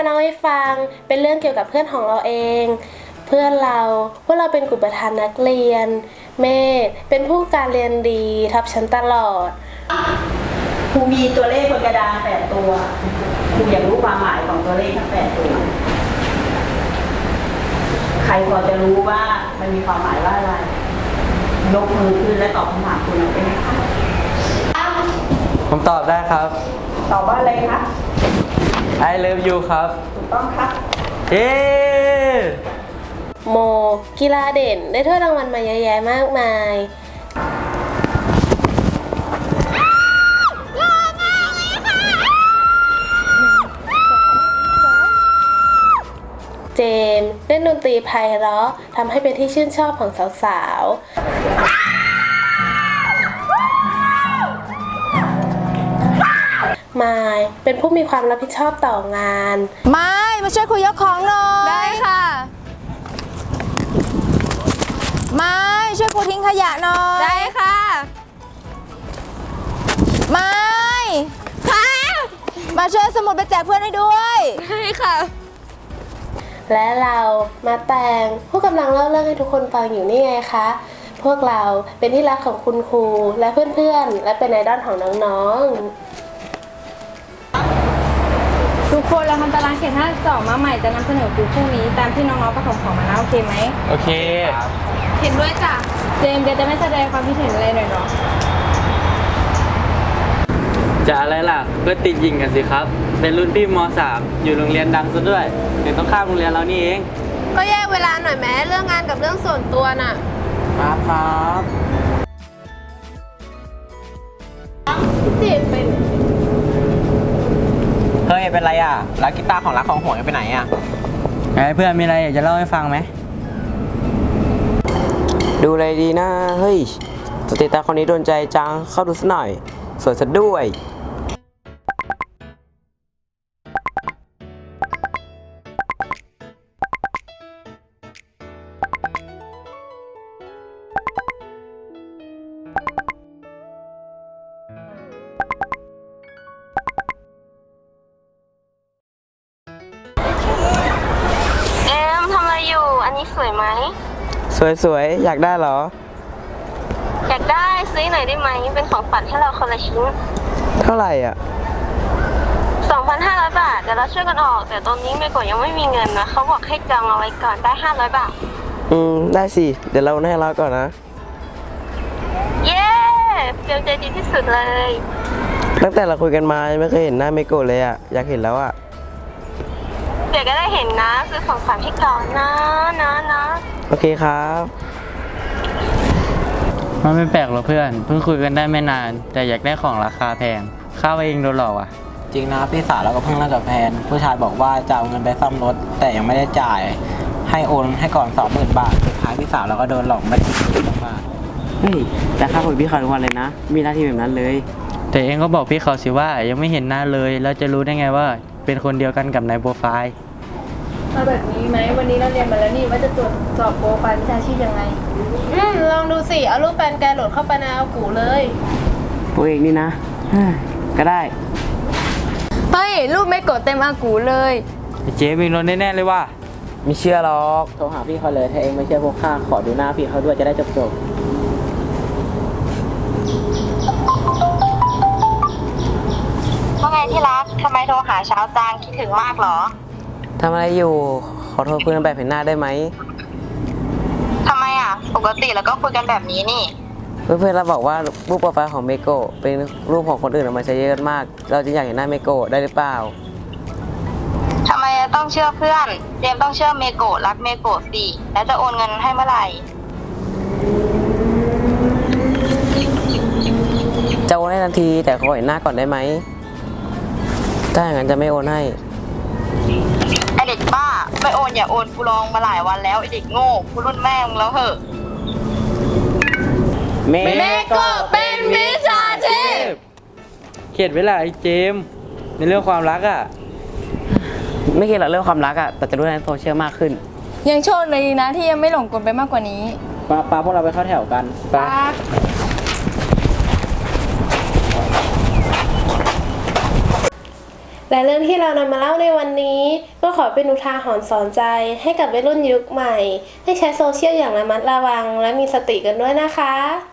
มาเล่าให้ฟัง เป็นเรื่องเกี่ยวกับเพื่อนของเราเอง เพื่อนเราพวกเราเป็นกลุ่มประธานนักเรียน เมธเป็นผู้การเรียนดีทับชั้นตลอดครูมีตัวเลขบนกระดานแปดตัวครูอยากรู้ความหมายของตัวเลขทั้งแปดตัว ใครพอจะรู้ว่ามันมีความหมายว่าอะไร ยกมือขึ้นและตอบคำถามคุณหน่อยได้ไหมคะผมตอบได้ครับ ตอบว่าอะไรคะ I love you ครับ ถูกต้องครับ เย้โม กีฬาเด่น ได้ถ้วยรางวัลมาเยอะแยะมากมาย เจมส์เล่นดนตรีไพเราะทำให้เป็นที่ชื่นชอบของสาวๆ เป็นผู้มีความรับผิดชอบต่องาน ไม่มาช่วยคุยยกของหน่อยได้ค่ะ ไม่ช่วยครูทิ้งขยะหน่อยได้ค่ะ ไม่ค่ะ มาช่วยสมุดไปแจกเพื่อนให้ด้วยได้ค่ะ และเรามาแตงผู้กำลังเล่าเรื่องให้ทุกคนฟังอยู่นี่ไงคะพวกเราเป็นที่รักของคุณครูและเพื่อนๆ และเป็นไอดอลของน้องๆ ทุกคนเราทำตารางเขตห้าสองมาใหม่จะนำเสนอครูพรุ่งนี้ ตามที่น้องๆประสงค์ของมานะโอเคไหมโอเค เห็นด้วยจ้ะเจมส์เดี๋ยวจะไม่แสดงความคิดเห็นอะไรหน่อยเหรอจะอะไรล่ะ ก็ติดยิงกันสิครับ เป็นรุ่นพี่ม .3 อยู่โรงเรียนดังซะด้วยอยู่ตรงข้ามโรงเรียนเรานี่เอง ก็แยกเวลาหน่อยแม้เรื่องงานกับเรื่องส่วนตัวน่ะครับครับเจมเป็นเฮ้ ยเป็นไรอะแล้วกีตาร์ของรักของห่วงไปไหนอะไงเพื่อนมีอะไรอยากจะเล่าให้ฟังไหมดูอะไรดีนะ เฮ้ยสเตตัสคนนี้โดนใจจังเข้าดูสักหน่อยสวยซะด้วย ไหม สวยๆ อยากได้เหรอ อยากได้ซื้อหน่อยได้ไหม เป็นของฝันให้เราคนละชิ้น เท่าไหร่อะ 2,500 บาทเดี๋ยวเราช่วยกันออก แต่ตอนนี้เมโกะยังไม่มีเงินนะเขาบอกให้จองเอาไว้ก่อนได้ 500 บาท อืม ได้สิ เดี๋ยวเราให้เราก่อนนะ เย้เตรียมใจดีที่สุดเลย ตั้งแต่เราคุยกันมายังไม่เคยเห็นหน้าเมโกะเลยอะ อยากเห็นแล้วอะ เดี๋ยวก็ได้เห็นนะซื้อของฝันให้ก่อนนะนะนะโอเคครับ มันไม่แปลกหรอกเพื่อน เพิ่งคุยกันได้ไม่นาน แต่อยากได้ของราคาแพงข้าวเองโดนหลอกอะ จริงนะพี่สาวเราก็เพิ่งเลิกกับแฟนผู้ชายบอกว่าจะเอาเงินไปซ่อมรถ แต่ยังไม่ได้จ่าย ให้โอนให้ก่อนสองหมื่นบาทสุดท้ายพี่สาวเราก็โดนหลอกไม่ถึงหมื่นบาท เฮ้ยแต่ค่าคุยพี่เขาทุกวันเลยนะ มีหน้าที่แบบนั้นเลย แต่เองก็บอกพี่เขาสิว่ายังไม่เห็นหน้าเลยแล้วจะรู้ได้ไงว่า เป็นคนเดียวกันกับในโปรไฟล์ เอาแบบนี้ไหมวันนี้เราเรียนมาแล้วนี่ว่าจะตรวจสอบโปรไฟล์วิชาชีพยังไง อืมลองดูสิ เอารูปแฟนแกโหลดเข้าไปในเอากูเลย พวกเองนี่นะเฮ้ยก็ได้ เฮ้ย รูปไม่กดเต็มอากูเลย ไอ้เจ๊มีรถแน่ๆเลยว่ะ ไม่เชื่อหรอก โทรหาพี่เขาเลย ถ้าเองไม่เชื่อพวกข้าขอดูหน้าพี่เขาด้วยจะได้จบจบ ที่รักทำไมโทรหาเช้าจังคิดถึงมากเหรอทำอะไรอยู่ ขอโทษคุยกันแบบเห็นหน้าได้ไหม ทำไมอะ ปกติแล้วก็คุยกันแบบนี้นี่ เพื่อนๆเราบอกว่ารูปโปรไฟล์ของเมโกะเป็นรูปของคนอื่นเอามาใช้เยอะมาก เราจะอยากเห็นหน้าเมโกะได้หรือเปล่า ทำไมต้องเชื่อเพื่อนเจมส์ต้องเชื่อเมโกะรักเมโกะสิ แล้วจะโอนเงินให้เมื่อไหร่ จะโอนให้ทันทีแต่ขอเห็นหน้าก่อนได้ไหม ถ้าอย่างนั้นจะไม่โอนให้ ไอเด็กบ้า ไม่โอนอย่าโอนกูลองมาหลายวันแล้วไอเด็กโง่กูรุ่นแม่มึงแล้วเหอะ เมเมโกะเป็นมิจฉาชีพ เขียนไว้ล่ะไอ้เจมส์ในเรื่องความรักอะ ไม่เกี่ยวกับเรื่องความรักอะแต่จะรู้ในโซเชียลมากขึ้นยังโชคดีนะที่ยังไม่หลงกลไปมากกว่านี้ ปาปาพวกเราไปเข้าแถวกันปา และเรื่องที่เรานำมาเล่าในวันนี้ ก็ขอเป็นอุทาหรณ์สอนใจให้กับวัยรุ่นยุคใหม่ ให้ใช้โซเชียลอย่างระมัดระวัง และมีสติกันด้วยนะคะ